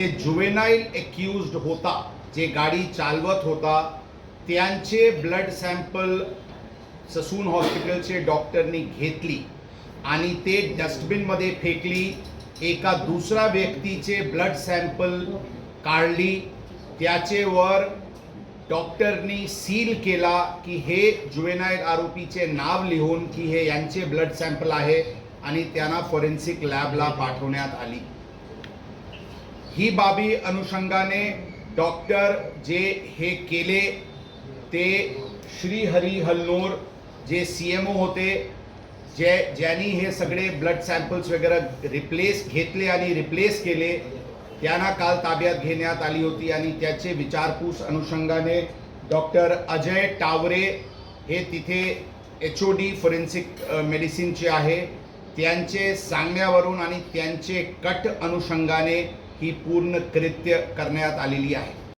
Juvenile accused होता जे गाडी चालवत होता त्यांचे ब्लड सॅम्पल ससून हॉस्पिटलचे डॉक्टरनी घेतली आणि ते डस्टबिनमध्ये फेकली. एका दुसऱ्या व्यक्तीचे ब्लड सॅम्पल काढली. त्याचेवर डॉक्टरनी सील केला की हे जुवेनाईल आरोपीचे नाव लिहून की हे यांचे ब्लड सॅम्पल आहे आणि त्यांना फॉरेन्सिक लॅबला पाठवण्यात आली. ही बाबी अनुषंगाने डॉक्टर जे हे केले ते श्रीहरी हल्नोर जे सी एम ओ होते जे ज्यांनी हे सगळे ब्लड सॅम्पल्स वगैरे रिप्लेस घेतले आणि रिप्लेस केले त्यांना काल ताब्यात घेण्यात आली होती आणि त्याचे विचारपूस अनुषंगाने डॉक्टर अजय टावरे हे तिथे एच ओ डी फॉरेन्सिक मेडिसिनचे आहे. त्यांचे सांगण्यावरून आणि त्यांचे कट अनुषंगाने ही पूर्ण कृत्य करण्यात आलेली आहे.